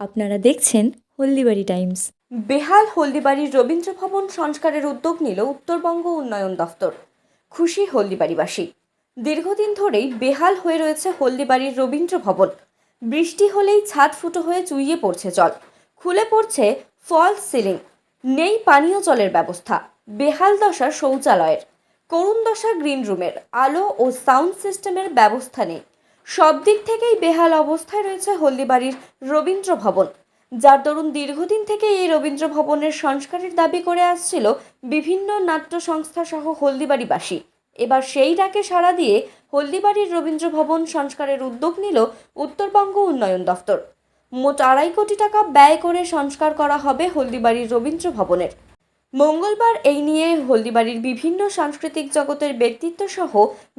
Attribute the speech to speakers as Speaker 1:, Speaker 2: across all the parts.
Speaker 1: আপনারা দেখছেন হলদিবাড়ি টাইমস। বেহাল হলদিবাড়ির রবীন্দ্র ভবন সংস্কারের উদ্যোগ নিল উত্তরবঙ্গ উন্নয়ন দফতর। খুশি হলদিবাড়িবাসী। দীর্ঘদিন ধরেই বেহাল হয়ে রয়েছে হলদিবাড়ির রবীন্দ্র ভবন বৃষ্টি হলেই ছাদ ফুটো হয়ে চুইয়ে পড়ছে জল। খুলে পড়ছে ফলস সিলিং। নেই পানীয় জলের ব্যবস্থা। বেহাল দশা শৌচালয়ের। করুণ দশা গ্রিন রুমের। আলো ও সাউন্ড সিস্টেমের ব্যবস্থা নেই। সব দিক থেকেই বেহাল অবস্থায় রয়েছে হলদিবাড়ির রবীন্দ্র ভবন। যার দরুন দীর্ঘদিন থেকে এই রবীন্দ্র ভবনের সংস্কারের দাবি করে আসছিল বিভিন্ন নাট্য সংস্থা সহ হলদিবাড়িবাসী। এবার সেই ডাকে সাড়া দিয়ে হলদিবাড়ির রবীন্দ্র ভবন সংস্কারের উদ্যোগ নিল উত্তরবঙ্গ উন্নয়ন দফতর। মোট আড়াই কোটি টাকা ব্যয় করে সংস্কার করা হবে হলদিবাড়ির রবীন্দ্র ভবনের। মঙ্গলবার এই নিয়ে হলদিবাড়ির বিভিন্ন সাংস্কৃতিক জগতের ব্যক্তিত্ব সহ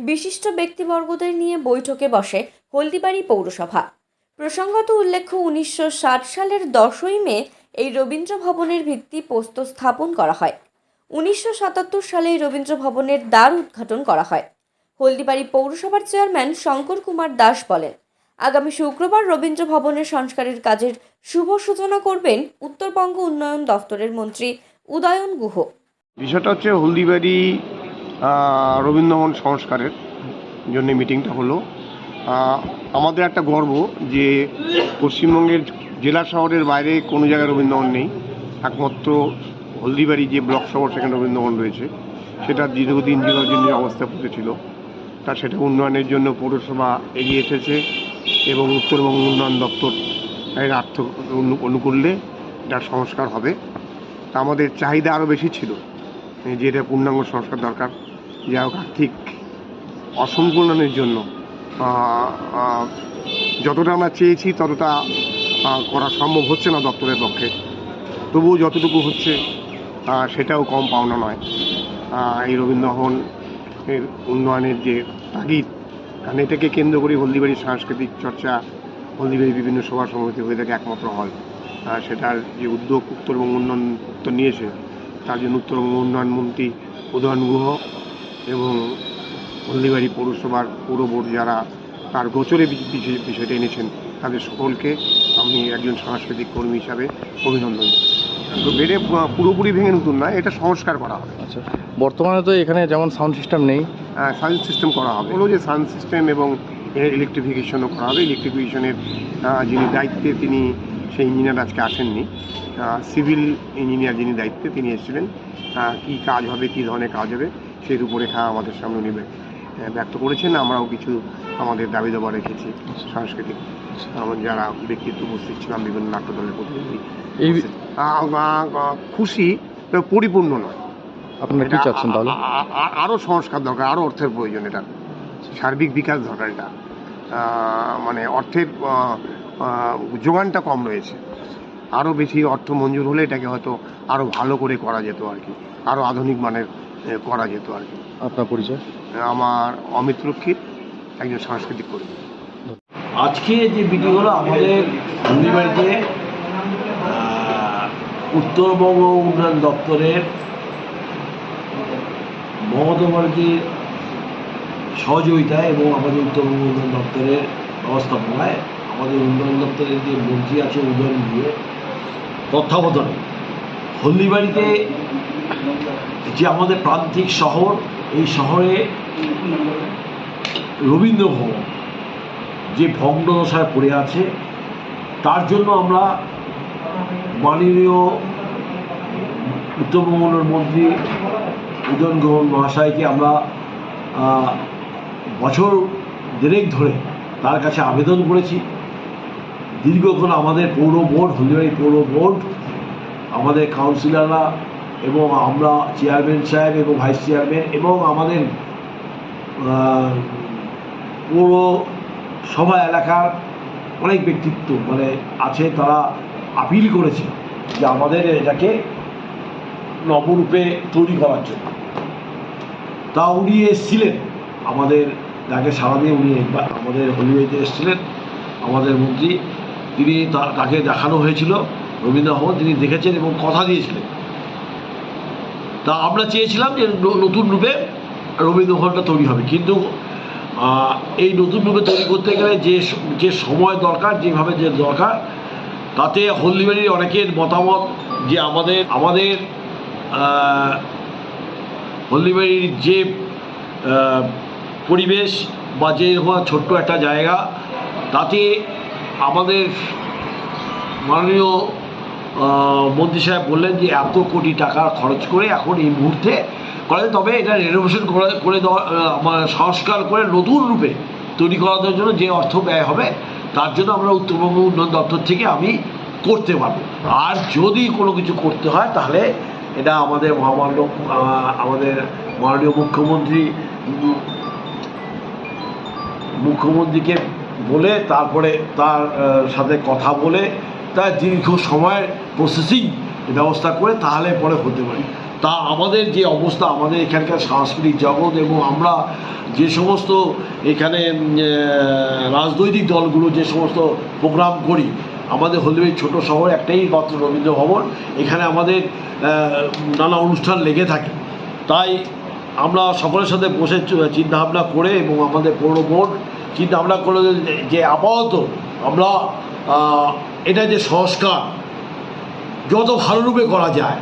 Speaker 1: বিশিষ্ট ব্যক্তিবর্গদের নিয়ে বৈঠকে বসে হলদিবাড়ি পৌরসভা। প্রসঙ্গত উল্লেখ্য, উনিশশো ষাট সালের দশই মে এই রবীন্দ্র ভবনের ভিত্তি পোস্ত স্থাপন করা হয়। উনিশশো সাতাত্তর সালে এই রবীন্দ্র ভবনের দ্বার উদ্ঘাটন করা হয়। হলদিবাড়ি পৌরসভার চেয়ারম্যান শঙ্কর কুমার দাস বলেন, আগামী শুক্রবার রবীন্দ্র ভবনের সংস্কারের কাজের শুভ সূচনা করবেন উত্তরবঙ্গ উন্নয়ন দফতরের মন্ত্রী উদয়ন গুহ।
Speaker 2: বিষয়টা হচ্ছে হলদিবাড়ি আহ, রবীন্দ্রভবন সংস্কারের জন্য মিটিংটা হলো। আমাদের একটা গর্ব যে পশ্চিমবঙ্গের জেলা শহরের বাইরে কোনো জায়গায় রবীন্দ্রভবন নেই। একমাত্র হলদিবাড়ি যে ব্লক শহর সেখানে রবীন্দ্রভবন রয়েছে। সেটা দীর্ঘদিন দীর্ঘদিনের অবস্থা পড়েছিল তা সেটা উন্নয়নের জন্য পৌরসভা এগিয়ে এসেছে এবং উত্তরবঙ্গ উন্নয়ন দপ্তর এর আর্থ অনু- অনুকূল্যে এটার সংস্কার হবে। তা আমাদের চাহিদা আরও বেশি ছিল। যে এটা পূর্ণাঙ্গ সংস্কার দরকার। যা হোক, আর্থিক অসম্পূর্ণের জন্য যতটা আমরা চেয়েছি ততটা করা সম্ভব হচ্ছে না দপ্তরের পক্ষে। তবুও যতটুকু হচ্ছে সেটাও কম পাওনা নয়। এই রবীন্দ্রভবন এর উন্নয়নের যে তাগিদ, কারণ এটাকে কেন্দ্র করে হলদিবাড়ির সাংস্কৃতিক চর্চা হলদিবাড়ি বিভিন্ন সভা সমিতি হয়ে থাকে একমাত্র হল। সেটার যে উদ্যোগ উত্তরবঙ্গ উন্নয়ন তো নিয়েছে তার জন্য উত্তরবঙ্গ উন্নয়ন মন্ত্রী উদয়ন গুহ এবং হলদিবাড়ি পৌরসভার পৌর বোর্ড যারা তার গোচরে বিষয়টা এনেছেন তাদের সকলকে আমি একজন সাংস্কৃতিক কর্মী হিসাবে অভিনন্দন। তো বেড়ে পুরোপুরি ভেঙে নতুন নয় এটা সংস্কার করা হবে।
Speaker 3: আচ্ছা বর্তমানে তো এখানে যেমন সাউন্ড সিস্টেম নেই।
Speaker 2: সাউন্ড সিস্টেম করা হবে। হলো যে সাউন্ড সিস্টেম এবং ইলেকট্রিফিকেশনও করা হবে। ইলেকট্রিফিকেশনের যিনি দায়িত্বে তিনি সেই ইঞ্জিনিয়ার আজকে আসেননি। সিভিল ইঞ্জিনিয়ার যিনি দায়িত্বে তিনি এসেছিলেন। কী কাজ হবে কী ধরনের কাজ হবে সেই রূপরেখা আমাদের সামনে উনি ব্যক্ত করেছেন। আমরাও কিছু আমাদের দাবি দাবা রেখেছি সাংস্কৃতিক। আমার যারা ব্যক্তিত্ব উপস্থিত ছিলাম বিভিন্ন নাট্যদলের প্রতিনিধি আহ, আহ, আহ, খুশি পরিপূর্ণ নয়।
Speaker 3: আপনারা কি চাচ্ছেন তাহলে?
Speaker 2: আ- আ- আ- আরও সংস্কার দরকার আরও অর্থের প্রয়োজন এটা। সার্বিক বিকাশ দরকার এটা। মানে অর্থের যোগানটা কম রয়েছে। আরও বেশি অর্থ মঞ্জুর হলে এটাকে হয়তো আরও ভালো করে করা যেত আর কি। আরও আধুনিক মানের করা যেত আর কি।
Speaker 3: আপনার পরিচয়?
Speaker 2: আমার অমিত রক্ষিত একজন সাংস্কৃতিক কর্মী।
Speaker 4: আজকে যে মিটিং হলো আমাদের হলদিবাড়িতে উত্তরবঙ্গ উন্নয়ন দপ্তরের মমতা ব্যানার্জির সহযোগিতায় এবং আমাদের উত্তরবঙ্গ উন্নয়ন দপ্তরের ব্যবস্থাপনায় আমাদের উন্নয়ন দপ্তরের যে মন্ত্রী আছে উদয়ন দিয়ে তত্ত্বাবধানে হলদিবাড়িতে যে আমাদের প্রান্তিক শহর, এই শহরে রবীন্দ্র ভবন, যে ভগ্নদশায় পড়ে আছে, তার জন্য আমরা মাননীয় উত্তরবঙ্গের মন্ত্রী উদয়ন গ্রহণ মহাশয়কে আমরা বছর দেড়েক ধরে তার কাছে আবেদন করেছি। দীর্ঘক্ষণ আমাদের পৌর বোর্ড হলদিবাড়ি পৌর বোর্ড, আমাদের কাউন্সিলররা এবং আমরা চেয়ারম্যান সাহেব এবং ভাইস চেয়ারম্যান এবং আমাদের পৌর সভা এলাকার অনেক ব্যক্তিত্ব মানে আছে তারা আপিল করেছে যে আমাদের এটাকে নবরূপে তৈরি করার জন্য। তা উনি এসেছিলেন, আমাদের ডাকে সাড়া দিয়ে উনি আমাদের হলিউডে এসেছিলেন, আমাদের মন্ত্রী তিনি তা- তাকে দেখানো হয়েছিল রবীন্দ্র ভবন, তিনি দেখেছেন এবং কথা দিয়েছিলেন। তা আমরা চেয়েছিলাম যে নতুন রূপে রবীন্দ্র ভবনটা তৈরি হবে। কিন্তু এই নতুন রূপে তৈরি করতে গেলে যে যে সময় দরকার, যেভাবে যে দরকার, তাতে হলদিবাড়ির অনেকের মতামত যে আমাদের আমাদের হলদিবাড়ির যে পরিবেশ বা যে ছোট্ট একটা জায়গা, তাতে আমাদের মাননীয় মন্ত্রী সাহেব বললেন যে এত কোটি টাকা খরচ করে এখন এই মুহূর্তে করে তবে এটা রেনোভেশন করে দেওয়া সংস্কার করে নতুন রূপে তৈরি করার জন্য যে অর্থ ব্যয় হবে, তার জন্য আমরা উত্তরবঙ্গ উন্নয়ন দপ্তর থেকে আমি করতে পারব। আর যদি কোনো কিছু করতে হয়, তাহলে এটা আমাদের মহামান্য আমাদের মাননীয় মুখ্যমন্ত্রী, মুখ্যমন্ত্রীকে বলে, তারপরে তার সাথে কথা বলে, তার দীর্ঘ সময়ের প্রসেসিং ব্যবস্থা করে তাহলে পরে হতে পারে। তা আমাদের যে অবস্থা, আমাদের এখানকার সাংস্কৃতিক জগৎ এবং আমরা যে সমস্ত এখানে রাজনৈতিক দলগুলো যে সমস্ত প্রোগ্রাম করি, আমাদের হলদিবাড়ি ছোট শহর একটাই মাত্র রবীন্দ্র ভবন এখানে আমাদের নানা অনুষ্ঠান লেগে থাকে। তাই আমরা সকলের সাথে বসে চিন্তাভাবনা করে এবং আমাদের পৌর বোর্ড চিন্তাভাবনা করল যে- আপাতত আমরা এটা যে সংস্কার যত ভালো রূপে করা যায়,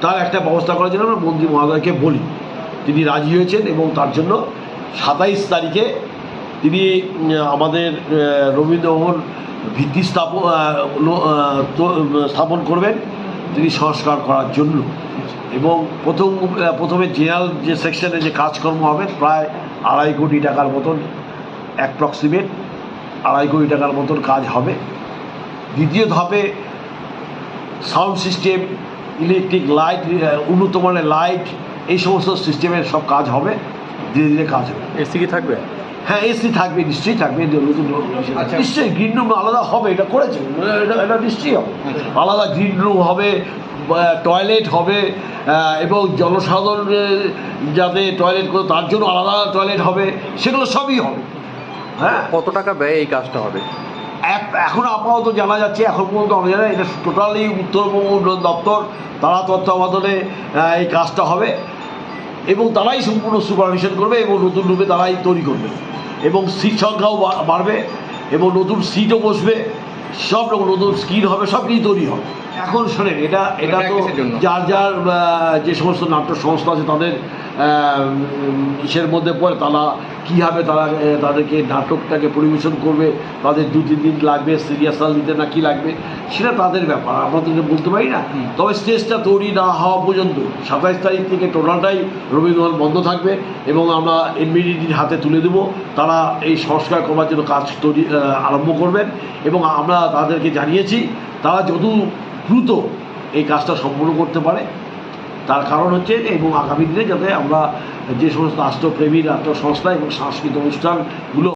Speaker 4: তার একটা ব্যবস্থা করার জন্য আমরা মন্ত্রী মহোদয়কে বলি। তিনি রাজি হয়েছেন এবং তার জন্য সাতাইশ তারিখে তিনি আমাদের রবীন্দ্রভবন ভিত্তি স্থাপন স্থাপন করবেন। তিনি সংস্কার করার জন্য এবং প্রথম প্রথমে জেনারেল যে সেকশনে যে কাজকর্ম হবে, প্রায় আড়াই কোটি টাকার মতন অ্যাপ্রক্সিমেট আড়াই কোটি টাকার মতন কাজ হবে। দ্বিতীয় ধাপে সাউন্ড সিস্টেম ইলেকট্রিক লাইট উন্নত মানের লাইট এই সমস্ত সিস্টেমের সব কাজ হবে ধীরে ধীরে কাজ হবে।
Speaker 3: এসি কি থাকবে?
Speaker 4: হ্যাঁ এসি থাকবে নিশ্চয়ই থাকবে নতুন
Speaker 3: আচ্ছা।
Speaker 4: নিশ্চয়ই গ্রিন রুম আলাদা হবে এটা করেছে এটা এটা নিশ্চয়ই হবে। আলাদা গ্রিন রুম হবে টয়লেট হবে এবং জনসাধারণের যাতে টয়লেট করে তার জন্য আলাদা টয়লেট হবে সেগুলো সবই হবে। হ্যাঁ।
Speaker 3: কত টাকা ব্যয় এই কাজটা হবে?
Speaker 4: এক- এখন আপাতত জানা যাচ্ছে এখন পর্যন্ত আমি জানি এটা টোটালি উত্তরবঙ্গ উন্নয়ন দপ্তর তারা তত্ত্বাবধানে এই কাজটা হবে এবং তারাই সম্পূর্ণ সুপারভিশন করবে এবং নতুন রূপে তারাই তৈরি করবে। এবং সিট সংখ্যাও বা- বাড়বে এবং নতুন সিটও বসবে সব রকম নতুন স্ক্রিন হবে সব কিছু তৈরি হবে। এখন শোনেন এটা এটা তো যার যার যে সমস্ত নাট্য সংস্থা আছে তাদের ইসের মধ্যে পড়ে তারা কীভাবে তারা তাদেরকে নাটকটাকে পরিবেশন করবে তাদের দু তিন দিন লাগবে সিরিয়াসাল দিতে না কি লাগবে সেটা তাদের ব্যাপার আমরা তো বলতে পারি না। তবে স্টেজটা তৈরি না হওয়া পর্যন্ত সাতাইশ তারিখ থেকে টোটালটাই রবীন্দ্রনাথ বন্ধ থাকবে এবং আমরা এনবিডিটির হাতে তুলে দেবো তারা এই সংস্কার করবার জন্য কাজ তৈরি আরম্ভ করবেন এবং আমরা তাদেরকে জানিয়েছি তারা যত দ্রুত এই কাজটা সম্পূর্ণ করতে পারে তার কারণ হচ্ছে এবং আগামী দিনে যাতে আমরা যে সমস্ত রাষ্ট্রপ্রেমী রাষ্ট্র সংস্থা এবং সাংস্কৃতিক অনুষ্ঠানগুলো